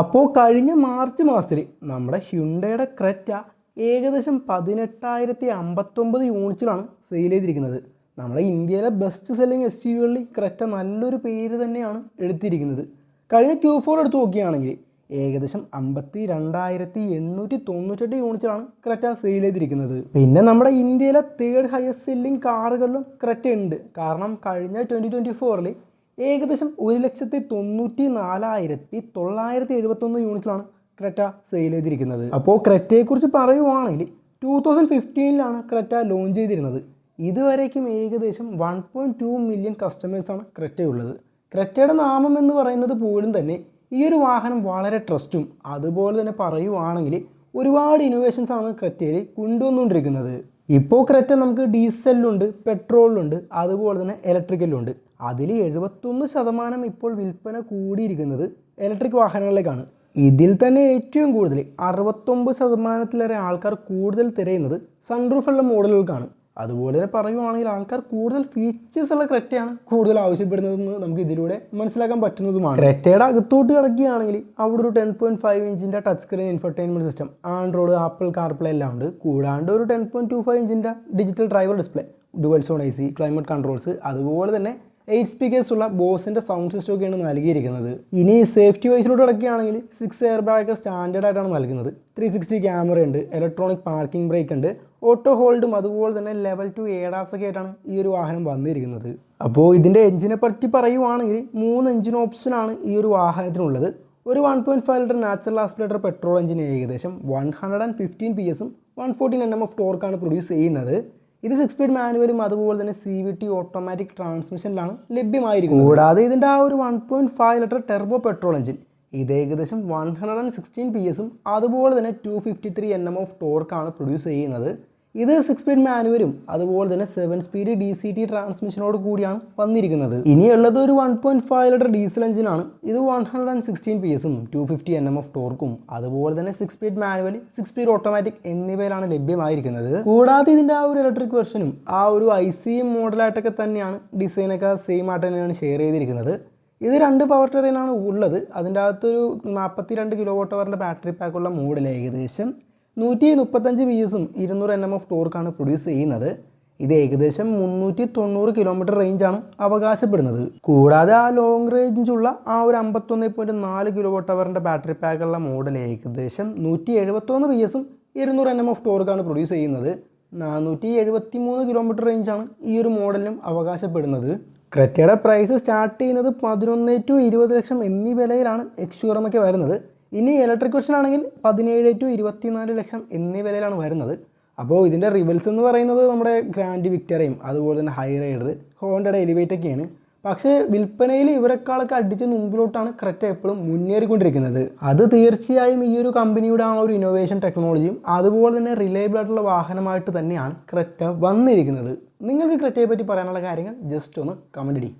അപ്പോൾ കഴിഞ്ഞ മാർച്ച് മാസത്തിൽ നമ്മുടെ ഹ്യുണ്ടയുടെ ക്രെറ്റ ഏകദേശം പതിനെട്ടായിരത്തി അമ്പത്തൊമ്പത് യൂണിറ്റിലാണ് സെയിൽ ചെയ്തിരിക്കുന്നത്. നമ്മുടെ ഇന്ത്യയിലെ ബെസ്റ്റ് സെല്ലിംഗ് എസ് യുകളിൽ ക്രെറ്റ നല്ലൊരു പേര് തന്നെയാണ് എടുത്തിരിക്കുന്നത്. കഴിഞ്ഞ ക്യൂ ഫോർ എടുത്ത് നോക്കുകയാണെങ്കിൽ ഏകദേശം അമ്പത്തി രണ്ടായിരത്തി എണ്ണൂറ്റി തൊണ്ണൂറ്റെട്ട് യൂണിറ്റിലാണ് ക്രെറ്റ സെയിൽ ചെയ്തിരിക്കുന്നത്. പിന്നെ നമ്മുടെ ഇന്ത്യയിലെ തേർഡ് ഹയസ്റ്റ് സെല്ലിംഗ് കാറുകളിലും ക്രെറ്റ ഉണ്ട് കാരണം കഴിഞ്ഞ ട്വന്റി ട്വന്റി ഫോറിൽ ഏകദേശം ഒരു ലക്ഷത്തി തൊണ്ണൂറ്റി നാലായിരത്തി തൊള്ളായിരത്തി എഴുപത്തൊന്ന് യൂണിറ്റിലാണ് ക്രെറ്റ സെയിൽ ചെയ്തിരിക്കുന്നത്. അപ്പോൾ ക്രെറ്റയെക്കുറിച്ച് പറയുവാണെങ്കിൽ ടൂ തൗസൻഡ് ഫിഫ്റ്റീനിലാണ് ക്രെറ്റ ലോഞ്ച് ചെയ്തിരുന്നത്. ഇതുവരേക്കും ഏകദേശം വൺ പോയിന്റ് ടു മില്യൺ കസ്റ്റമേഴ്സാണ് ക്രെറ്റയുള്ളത്. ക്രെറ്റയുടെ നാമം എന്ന് പറയുന്നത് പോലും തന്നെ ഈ ഒരു വാഹനം വളരെ ട്രസ്റ്റും അതുപോലെ തന്നെ പറയുവാണെങ്കിൽ ഒരുപാട് ഇന്നോവേഷൻസ് ആണ് ക്രെറ്റയിൽ കൊണ്ടുവന്നുകൊണ്ടിരിക്കുന്നത്. ഇപ്പോൾ ക്രെറ്റ നമുക്ക് ഡീസലിലുണ്ട് പെട്രോളിലുണ്ട് അതുപോലെ തന്നെ ഇലക്ട്രിക്കലിലുണ്ട് അതിൽ എഴുപത്തൊന്ന് ശതമാനം ഇപ്പോൾ വിൽപ്പന കൂടിയിരിക്കുന്നത് ഇലക്ട്രിക് വാഹനങ്ങളിലേക്കാണ്. ഇതിൽ തന്നെ ഏറ്റവും കൂടുതൽ അറുപത്തൊമ്പത് ശതമാനത്തിലേറെ ആൾക്കാർ കൂടുതൽ തിരയുന്നത് സൺറൂഫുള്ള മോഡലുകൾക്കാണ് അതുപോലെ തന്നെ പറയുവാണെങ്കിൽ ആൾക്കാർ കൂടുതൽ ഫീച്ചേഴ്സ് ഉള്ള ക്രെറ്റയാണ് കൂടുതൽ ആവശ്യപ്പെടുന്നതെന്ന് നമുക്ക് ഇതിലൂടെ മനസ്സിലാക്കാൻ പറ്റുന്നതുമാണ്. ക്രെറ്റയുടെ അകത്തോട്ട് കിടക്കുകയാണെങ്കിൽ അവിടെ ഒരു ten point five ഇഞ്ചിന്റെ touch screen infotainment system Android Apple CarPlay എല്ലാം ഉണ്ട്. കൂടാണ്ട് ഒരു ten point two five ഇഞ്ചിന്റെ digital driver display dual zone I C climate controls അതുപോലെ തന്നെ എയ്റ്റ് സ്പീക്കേഴ്സ് ഉള്ള ബോസിന്റെ സൗണ്ട് സിസ്റ്റം ഒക്കെയാണ് നൽകിയിരിക്കുന്നത്. ഇനി സേഫ്റ്റി വൈസിലോട്ട് കിടക്കുകയാണെങ്കിൽ സിക്സ് എയർ ബാഗ് സ്റ്റാൻഡേർഡ് ആയിട്ടാണ് നൽകുന്നത്. ത്രീ സിക്സ്റ്റി ക്യാമറ ഉണ്ട് ഇലക്ട്രോണിക് പാർക്കിംഗ് ബ്രേക്ക് ഉണ്ട് ഓട്ടോ ഹോൾഡും അതുപോലെ തന്നെ ലെവൽ ടു ഏഡാസ് ഒക്കെ ആയിട്ടാണ് ഈ ഒരു വാഹനം വന്നിരിക്കുന്നത്. അപ്പോൾ ഇതിന്റെ എഞ്ചിനെ പറ്റി പറയുവാണെങ്കിൽ മൂന്ന് എഞ്ചിൻ ഓപ്ഷനാണ് ഈ ഒരു വാഹനത്തിനുള്ളത്. ഒരു one point five litre natural aspirated petrol engine ഏകദേശം one hundred and fifteen P എസും one fourteen N M F ടോർക്കാണ് produce ചെയ്യുന്നത്. ഇത് സിക്സ് സ്പീഡ് മാനുവലും അതുപോലെ തന്നെ സി വി ടി ഓട്ടോമാറ്റിക് ട്രാൻസ്മിഷനിലാണ് ലഭ്യമായിരിക്കുന്നത്. കൂടാതെ ഇതിന്റെ ആ ഒരു one point five litre turbo petrol engine ഇത് ഏകദേശം one hundred and sixteen P എസും അതുപോലെ തന്നെ two fifty three N M of ടോർക്കാണ് produce ചെയ്യുന്നത്. ഇത് സിക്സ് സ്പീഡ് മാനുവലും അതുപോലെ തന്നെ seven speed D C T ട്രാൻസ്മിഷനോട് കൂടിയാണ് വന്നിരിക്കുന്നത്. ഇനിയുള്ളത് ഒരു one point five litre diesel എഞ്ചിനാണ് ഇത് one hundred and sixteen P എസും two fifty N M F ടോർക്കും അതുപോലെ തന്നെ six speed manual six speed automatic എന്നിവയിലാണ് ലഭ്യമായിരിക്കുന്നത്. കൂടാതെ ഇതിന്റെ ആ ഒരു ഇലക്ട്രിക് വെർഷനും ആ ഒരു ഐ സി മോഡലായിട്ടൊക്കെ തന്നെയാണ് ഡിസൈനൊക്കെ സെയിം ആയിട്ട് തന്നെയാണ് ഷെയർ ചെയ്തിരിക്കുന്നത്. ഇത് രണ്ട് പവർ ട്രെയിനാണ് ഉള്ളത്. അതിന്റെ അകത്തൊരു നാൽപ്പത്തി രണ്ട് കിലോ വോട്ട് അവറിന്റെ ബാറ്ററി പാക്കുള്ള മോഡൽ ഏകദേശം. നൂറ്റി മുപ്പത്തഞ്ച് ബി എസും ഇരുന്നൂറ് എൻ എം എഫ് ടോർക്കാണ് പ്രൊഡ്യൂസ് ചെയ്യുന്നത്. ഇത് ഏകദേശം മുന്നൂറ്റി തൊണ്ണൂറ് കിലോമീറ്റർ റേഞ്ചാണ് അവകാശപ്പെടുന്നത്. കൂടാതെ ആ ലോങ് റേഞ്ചുള്ള ആ ഒരു അമ്പത്തൊന്ന് പോയിന്റ് നാല് കിലോ വോട്ട് അവറിന്റെ ബാറ്ററി പാക്കുള്ള മോഡൽ ഏകദേശം നൂറ്റി എഴുപത്തൊന്ന് ബി എസും ഇരുന്നൂറ് എൻ എം എഫ് ടോർക്കാണ് പ്രൊഡ്യൂസ് ചെയ്യുന്നത്. നാനൂറ്റി എഴുപത്തി മൂന്ന് കിലോമീറ്റർ റേഞ്ചാണ് ഈ ഒരു മോഡലിനും അവകാശപ്പെടുന്നത്. ക്രെറ്റയുടെ പ്രൈസ് സ്റ്റാർട്ട് ചെയ്യുന്നത് പതിനൊന്ന് ടു ഇരുപത് ലക്ഷം എന്നീ വിലയിലാണ്. എക്സ്യൂറമൊക്കെ വരുന്നത്. ഇനി ഇലക്ട്രിക് വെർഷൻ ആണെങ്കിൽ പതിനേഴ് ടു ഇരുപത്തിനാല് ലക്ഷം എന്നീ വിലയിലാണ് വരുന്നത്. അപ്പോൾ ഇതിന്റെ റിവൽസ് എന്ന് പറയുന്നത് നമ്മുടെ ഗ്രാൻഡ് വിക്ടറയും അതുപോലെ തന്നെ ഹൈ റൈഡർ ഹോണ്ടയുടെ എലിവേറ്റൊക്കെയാണ് പക്ഷേ വിൽപ്പനയിൽ ഇവരെക്കാളൊക്കെ അടിച്ച് മുമ്പിലോട്ടാണ് ക്രെറ്റ എപ്പോഴും മുന്നേറിക്കൊണ്ടിരിക്കുന്നത്. അത് തീർച്ചയായും ഈ ഒരു കമ്പനിയുടെ ആ ഒരു ഇന്നോവേഷൻ ടെക്നോളജിയും അതുപോലെ തന്നെ റിലയബിൾ ആയിട്ടുള്ള വാഹനമായിട്ട് തന്നെയാണ് ക്രെറ്റ വന്നിരിക്കുന്നത്. നിങ്ങൾക്ക് ക്രെറ്റയെ പറ്റി പറയാനുള്ള കാര്യങ്ങൾ ജസ്റ്റ് ഒന്ന് കമന്റ് ഇടി.